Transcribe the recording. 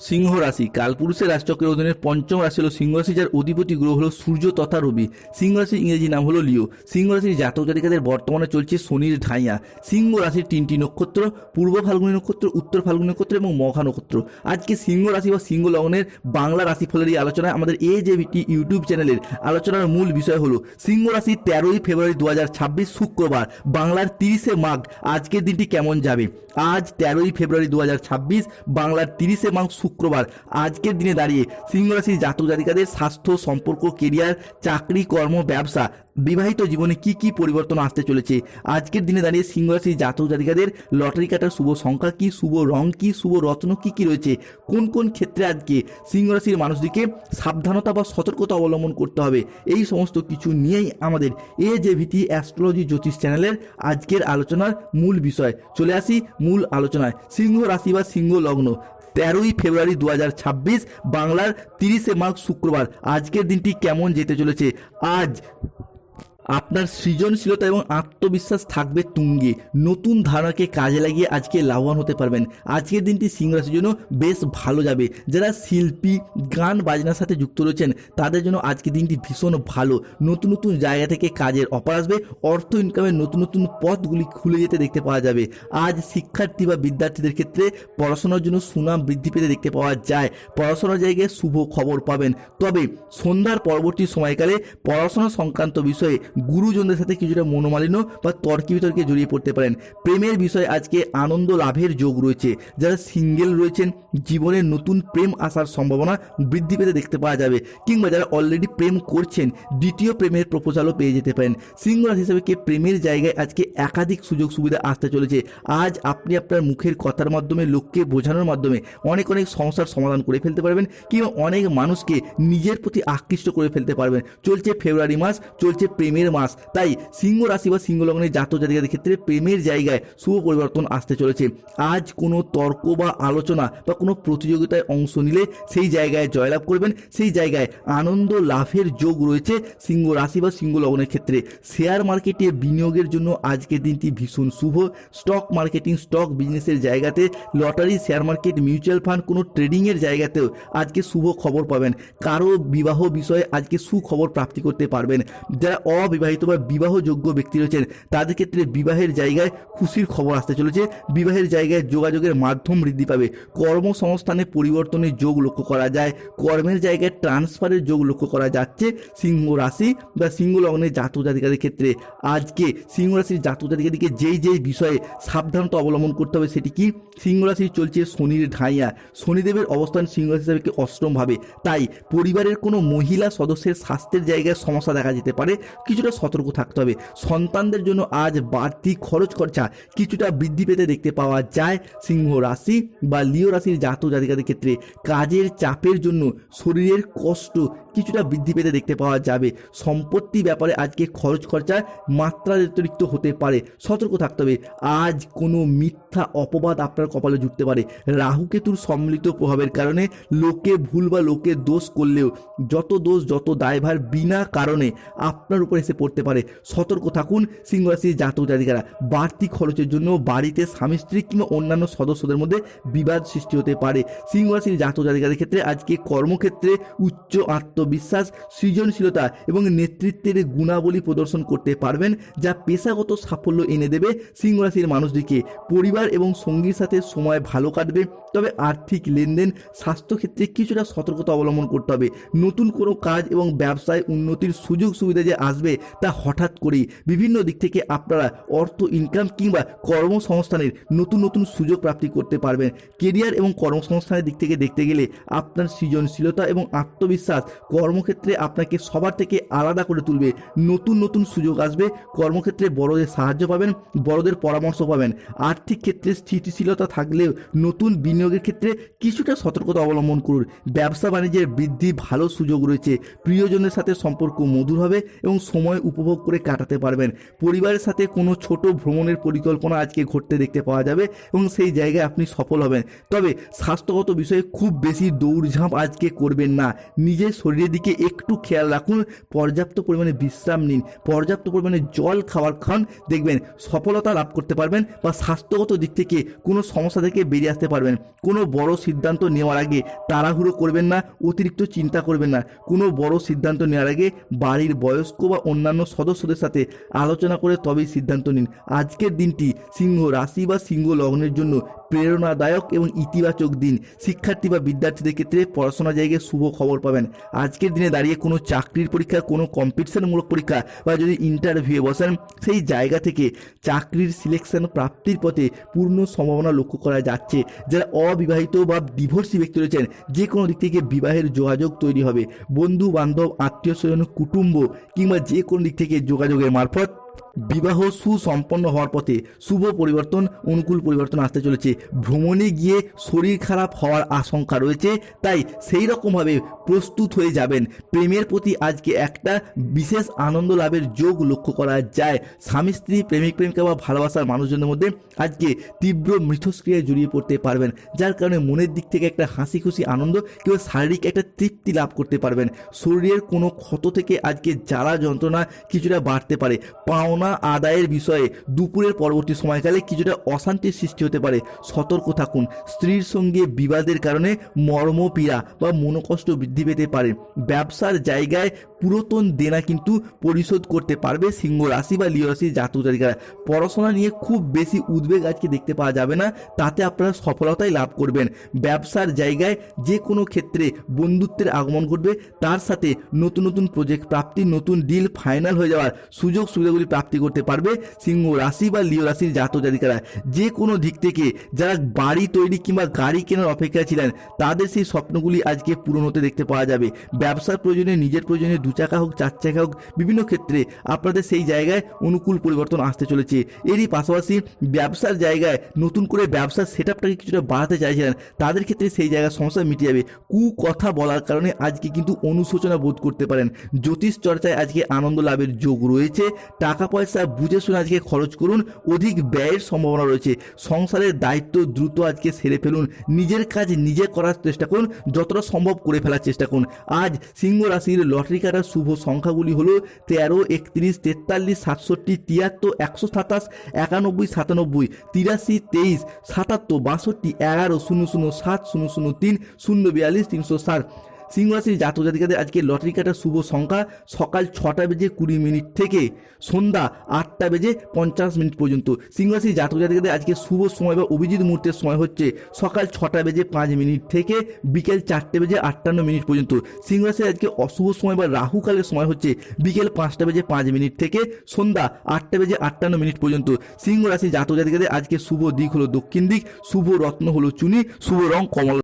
সিংহ রাশি, কালপুরুষের রাশিচক্রের অধীনে পঞ্চম রাশি হলো সিংহ রাশি, যার অধিপতি গ্রহ হলো সূর্য তথা রবি। সিংহ রাশির ইংরেজি নাম হলো লিও। সিংহ রাশির জাতক জাতিকাদের বর্তমানে চলছে শনির ঢাইয়া। সিংহ রাশির তিনটি নক্ষত্র, পূর্ব ফাল্গুনী নক্ষত্র, উত্তর ফাল্গুনী নক্ষত্র এবং মঘা নক্ষত্র। আজকে সিংহ রাশি বা সিংহ লগ্নের বাংলা রাশিফলের এই আলোচনায় আমাদের এ যে ইউটিউব চ্যানেলের আলোচনার মূল বিষয় হলো, সিংহ রাশি তেরোই ফেব্রুয়ারি দু হাজার ছাব্বিশ শুক্রবার, বাংলার তিরিশে মাঘ, আজকের দিনটি কেমন যাবে? আজ তেরোই ফেব্রুয়ারি দু হাজার ছাব্বিশ, বাংলার তিরিশে মাঘ শুক্রবার। আজকের দিনে দাঁড়িয়ে সিংহ রাশির জাতক জাতিকাদের স্বাস্থ্য, সম্পর্ক কেরিয়ার চাকরি, কর্ম, ব্যবসা, বিবাহিত জীবনে কি কি পরিবর্তন আসতে চলেছে? আজকের দিনে দাঁড়িয়ে সিংহ রাশির জাতক জাতিকাদের লটারি কাটার শুভ সংখ্যা কি? শুভ রং কি? শুভ রত্ন কি কি রয়েছে? কোন কোন ক্ষেত্রে আজকে সিংহ রাশির মানুষদিকে সাবধানতা বা সতর্কতা অবলম্বন করতে হবে? এই সমস্ত কিছু নিয়েই আমাদের এ যে ভিটি অ্যাস্ট্রোলজি জ্যোতিষ চ্যানেলের আজকের আলোচনার মূল বিষয়। চলে আসি মূল আলোচনায়। সিংহ রাশি বা সিংহ লগ্ন। তেরোই ফেব্রুয়ারি দু হাজার ছাব্বিশ, বাংলার তিরিশে মার্চ শুক্রবার। আজকের দিনটি কেমন যেতে চলেছে? আজ আপনার সৃজনশীলতা এবং আত্মবিশ্বাস থাকবে তুঙ্গে। নতুন ধারণাকে কাজে লাগিয়ে আজকে লাভবান হতে পারবেন। আজকের দিনটি সিংহ রাশির জন্য বেশ ভালো যাবে। যারা শিল্পী, গান বাজনার সাথে যুক্ত রয়েছেন, তাদের জন্য আজকের দিনটি ভীষণ ভালো। নতুন নতুন জায়গা থেকে কাজের অফার আসবে। অর্থ ইনকামের নতুন নতুন পথগুলি খুলে যেতে দেখতে পাওয়া যাবে। আজ শিক্ষার্থী বা বিদ্যার্থীদের ক্ষেত্রে পড়াশোনার জন্য সুনাম বৃদ্ধি পেতে দেখতে পাওয়া যায়। পড়াশোনার জায়গায় শুভ খবর পাবেন। তবে সন্ধ্যার পরবর্তী সময়কালে পড়াশোনা সংক্রান্ত বিষয়ে গুরুজনদের সাথে কিছুটা মনোমালিন্য বা তর্কি বিতর্কে জড়িয়ে পড়তে পারেন। প্রেমের বিষয়ে আজকে আনন্দ লাভের যোগ রয়েছে। যারা সিঙ্গেল রয়েছেন জীবনের নতুন প্রেম আসার সম্ভাবনা বৃদ্ধি পেতে দেখতে পাওয়া যাবে। কিংবা যারা অলরেডি প্রেম করছেন, দ্বিতীয় প্রেমের প্রপোজালও পেয়ে যেতে পারেন। সিংহ রাশি হিসেবে কে প্রেমের জায়গায় আজকে একাধিক সুযোগ সুবিধা আসতে চলেছে? আজ আপনি আপনার মুখের কথার মাধ্যমে, লোককে বোঝানোর মাধ্যমে অনেক অনেক সমস্যার সমাধান করে ফেলতে পারবেন কিংবা অনেক মানুষকে নিজের প্রতি আকৃষ্ট করে ফেলতে পারবেন। চলছে ফেব্রুয়ারি মাস, চলছে প্রেমের মাস। তাই সিংহ রাশি বা সিংহ লগ্নের জাতক জাতিকাদের ক্ষেত্রে প্রেমের জায়গায় শুভ পরিবর্তন আসতে চলেছে। আজ কোনো তর্ক বা আলোচনা বা কোনো প্রতিযোগিতায় অংশ নিলে সেই জায়গায় জয়লাভ করবেন, সেই জায়গায় আনন্দ লাভের যোগ রয়েছে সিংহ রাশি বা সিংহ লগ্নের ক্ষেত্রে। শেয়ার মার্কেটে বিনিয়োগের জন্য আজকের দিনটি ভীষণ শুভ। স্টক মার্কেটিং, স্টক বিজনেসের জায়গাতে lottery, share market, mutual fund, কোনো ট্রেডিংয়ের জায়গাতেও আজকে শুভ খবর পাবেন। কারও বিবাহ বিষয়ে আজকে সুখবর প্রাপ্তি করতে পারবেন। যারা অবিবাহিত বা বিবাহযোগ্য ব্যক্তি রয়েছেন, তাদের ক্ষেত্রে বিবাহের জায়গায় খুশির খবর আসতে চলেছে। বিবাহের জায়গায় যোগাযোগের মাধ্যম বৃদ্ধি পাবে। কর্মসংস্থানে পরিবর্তনের যোগ লক্ষ্য করা যায়। কর্মের জায়গায় ট্রান্সফারের যোগ লক্ষ্য করা যাচ্ছে সিংহ রাশি বা সিংহ লগ্নের জাতক জাতিকাদের ক্ষেত্রে। আজকে সিংহ রাশির জাতক জাতিকাদেরকে যেই যেই বিষয়ে সাবধানতা অবলম্বন করতে হবে সেটি কি? সিংহ রাশির চলছে শনির ঢাইয়া। শনিদেবের অবস্থান সিংহ রাশি হিসাবে অষ্টমভাবে তাই পরিবারের কোনো মহিলা সদস্যের স্বাস্থ্যের জায়গায় সমস্যা দেখা যেতে পারে। কিছুটা সতর্ক থাকতে হবে। সন্তানদের জন্য আজ বাড়তি খরচ খরচা কিছুটা বৃদ্ধি পেতে দেখতে পাওয়া যায়। সিংহ রাশি বা লিও রাশির জাতক জাতিকাদের ক্ষেত্রে কাজের চাপের জন্য শরীরের কষ্ট কিছুটা বৃদ্ধি পেতে দেখতে পাওয়া যাবে। সম্পত্তি ব্যাপারে আজকে খরচ খরচা মাত্রার অতিরিক্ত হতে পারে। সতর্ক থাকতে হবে। আজ কোনো মিথ্যা অপবাদ আপনার কপালে জুটতে পারে। রাহুকেতুর সম্মিলিত প্রভাবের কারণে লোকে ভুল বা লোকে দোষ করলেও যত দোষ, যত দায়ভার বিনা কারণে আপনার উপর এসে পড়তে পারে। সতর্ক থাকুন সিংহ রাশির জাতক জাতিকারা। বাড়তি খরচের জন্য বাড়িতে স্বামী স্ত্রী কিংবা অন্যান্য সদস্যদের মধ্যে বিবাদ সৃষ্টি হতে পারে। সিংহ রাশির জাতক জাতিকাদের ক্ষেত্রে আজকে কর্মক্ষেত্রে উচ্চ আত্মবিশ্বাস, সৃজনশীলতা এবং নেতৃত্বের গুণাবলী প্রদর্শন করতে পারবেন, যা পেশাগত সাফল্য এনে দেবে সিংহ রাশির মানুষটিকে পরিবার এবং সঙ্গীর সাথে সময় ভালো কাটবে, তবে আর্থিক লেনদেন, স্বাস্থ্যক্ষেত্রে কিছুটা সতর্কতা অবলম্বন করতে হবে। নতুন কোনো কাজ এবং ব্যবসায় উন্নতির সুযোগ সুবিধা যে আসবে তা হঠাৎ করেই। বিভিন্ন দিক থেকে আপনারা অর্থ ইনকাম কিংবা কর্মসংস্থানের নতুন নতুন সুযোগ প্রাপ্তি করতে পারবেন। কেরিয়ার এবং কর্মসংস্থানের দিক থেকে দেখতে গেলে আপনার সৃজনশীলতা এবং আত্মবিশ্বাস কর্মক্ষেত্রে আপনাকে সবার থেকে আলাদা করে তুলবে। নতুন নতুন সুযোগ আসবে। কর্মক্ষেত্রে বড়দের সাহায্য পাবেন, বড়দের পরামর্শ পাবেন। আর্থিক ক্ষেত্রে স্থিতিশীলতা থাকলেও নতুন বিনিয়োগের ক্ষেত্রে কিছুটা সতর্কতা অবলম্বন করুন। ব্যবসা বাণিজ্যের বৃদ্ধি ভালো সুযোগ রয়েছে। প্রিয়জনের সাথে সম্পর্ক মধুর হবে এবং সময় উপভোগ করে কাটাতে পারবেন। পরিবারের সাথে কোনো ছোট ভ্রমণের পরিকল্পনা আজকে ঘটতে দেখতে পাওয়া যাবে এবং সেই জায়গায় আপনি সফল হবেন। তবে স্বাস্থ্যগত বিষয়ে খুব বেশি দৌড়ঝাঁপ আজকে করবেন না। নিজের শরীরের শরীরের দিকে একটু খেয়াল রাখুন, পর্যাপ্ত পরিমাণে বিশ্রাম নিন, পর্যাপ্ত পরিমাণে জল খাবার খান, দেখবেন সফলতা লাভ করতে পারবেন বা স্বাস্থ্যগত দিক থেকে কোনো সমস্যা থেকে বেরিয়ে আসতে পারবেন। কোনো বড় সিদ্ধান্ত নেওয়ার আগে তাড়াহুড়ো করবেন না, অতিরিক্ত চিন্তা করবেন না। কোনো বড় সিদ্ধান্ত নেওয়ার আগে বাড়ির বয়স্ক বা অন্যান্য সদস্যদের সাথে আলোচনা করে তবেই সিদ্ধান্ত নিন। আজকের দিনটি সিংহ রাশি বা সিংহ লগ্নের জন্য প্রেরণাদায়ক এবং ইতিবাচক দিন। শিক্ষার্থী বা বিদ্যার্থীদের ক্ষেত্রে পড়াশোনা জায়গায় শুভ খবর পাবেন। আজকের দিনে দাঁড়িয়ে কোনো চাকরির পরীক্ষা, কোনো কম্পিটিশনমূলক পরীক্ষা বা যদি ইন্টারভিউ বসেন, সেই জায়গা থেকে চাকরির সিলেকশন প্রাপ্তির পথে পূর্ণ সম্ভাবনা লক্ষ্য করা যাচ্ছে। যারা অবিবাহিত বা ডিভোর্সি ব্যক্তি রয়েছেন, যে কোনো দিক থেকে বিবাহের যোগাযোগ তৈরি হবে। বন্ধু বান্ধব আত্মীয় স্বজন কুটুম্ব কিংবা যে কোনো দিক থেকে যোগাযোগের মারফত বিবাহ সুসম্পন্ন হওয়ার পথে শুভ পরিবর্তন, অনুকূল পরিবর্তন আসতে চলেছে। ভ্রমণে গিয়ে শরীর খারাপ হওয়ার আশঙ্কা রয়েছে, তাই সেই রকমভাবে প্রস্তুত হয়ে যাবেন। প্রেমের প্রতি আজকে একটা বিশেষ আনন্দ লাভের যোগ লক্ষ্য করা যায়। স্বামী, স্ত্রী, প্রেমিক, প্রেমিকা বা ভালোবাসার মানুষজনের মধ্যে আজকে তীব্র মিথস্ক্রিয়ায় জড়িয়ে পড়তে পারবেন, যার কারণে মনের দিক থেকে একটা হাসি খুশি আনন্দ কিংবা শারীরিক একটা তৃপ্তি লাভ করতে পারবেন। শরীরের কোনো ক্ষত থেকে আজকে জ্বালা যন্ত্রণা কিছুটা বাড়তে পারে। পাওনা আদায়ের বিষয়ে দুপুরের পরবর্তী সময়কালে কিছুটা অশান্তির সৃষ্টি হতে পারে। সতর্ক থাকুন। স্ত্রীর সঙ্গে বিবাদের কারণে মর্মপীড়া বা মনোকষ্ট বৃদ্ধি পেতে পারে। ব্যবসার জায়গায় পুরাতন দেনা কিন্তু পরিশোধ করতে পারবে সিংহ রাশি বা লিও রাশির জাতক জাতিকারা। পড়াশোনা নিয়ে খুব বেশি উদ্বেগ আজকে দেখতে পাওয়া যাবে না, তাতে আপনারা সফলতাই লাভ করবেন। ব্যবসার জায়গায় যে কোনো ক্ষেত্রে বন্ধুত্বের আগমন ঘটবে, তার সাথে নতুন নতুন প্রজেক্ট প্রাপ্তি, নতুন ডিল ফাইনাল হয়ে যাওয়ার সুযোগ সুবিধাগুলি প্রাপ্তি করতে পারবে সিংহ রাশি বা লিও রাশির জাতক জাতিকারা। যে কোনো দিক থেকে যারা বাড়ি তৈরি কিংবা গাড়ি কেনার অপেক্ষায় ছিলেন, তাদের সেই স্বপ্নগুলি আজকে পূরণ হতে দেখতে পাওয়া যাবে। ব্যবসার প্রয়োজনে, নিজের প্রয়োজনে দু চাকা হোক, চার চাকা হোক, বিভিন্ন ক্ষেত্রে আপনাদের সেই জায়গায় অনুকূল পরিবর্তন আসতে চলেছে। এরই পাশাপাশি ব্যবসার জায়গায় নতুন করে ব্যবসার সেট আপটাকে কিছুটা বাড়াতে চাইছিলেন, তাদের ক্ষেত্রে সেই জায়গার সমস্যা মিটে যাবে। কু কথা বলার কারণে আজকে কিন্তু অনুশোচনা বোধ করতে পারেন। জ্যোতিষ চর্চায় আজকে আনন্দ লাভের যোগ রয়েছে। টাকা পয়সা বুঝে শুনে আজকে খরচ করুন, অধিক ব্যয়ের সম্ভাবনা রয়েছে। সংসারের দায়িত্ব দ্রুত আজকে সেরে ফেলুন, নিজের কাজ নিজে করার চেষ্টা করুন, যতটা সম্ভব করে ফেলার চেষ্টা করুন। আজ সিংহ রাশির লটারি কাটার শুভ সংখ্যাগুলি হলো তেরো, একত্রিশ, তেতাল্লিশ, সাতষট্টি, তিয়াত্তর, একশো সাতাশ, একানব্বই, সাতানব্বই, তিরাশি, তেইশ, সাতাত্তর, বাষট্টি, এগারো, শূন্য শূন্য, সাত, শূন্য শূন্য তিন, শূন্য বিয়াল্লিশ, তিনশো ষাট। সিংহ রাশির জাতক জাতিকাদের আজকে লটারি কাটার শুভ সংখ্যা সকাল ছটা বেজে কুড়ি মিনিট থেকে সন্ধ্যা আটটা বেজে পঞ্চাশ মিনিট পর্যন্ত। সিংহ রাশির জাতক জাতিকাদের আজকে শুভ সময় বা অভিজিৎ মুহূর্তের সময় হচ্ছে সকাল ছটা বেজে পাঁচ মিনিট থেকে বিকেল চারটে বেজে আটান্ন মিনিট পর্যন্ত। সিংহ রাশির আজকে অশুভ সময় বা রাহুকালের সময় হচ্ছে বিকেল পাঁচটা বেজে পাঁচ মিনিট থেকে সন্ধ্যা আটটা বেজে আটান্ন মিনিট পর্যন্ত। সিংহ রাশির জাতক জাতিকাদের আজকে শুভ দিক হলো দক্ষিণ দিক, শুভ রত্ন হলো চুনি, শুভ রং কমল।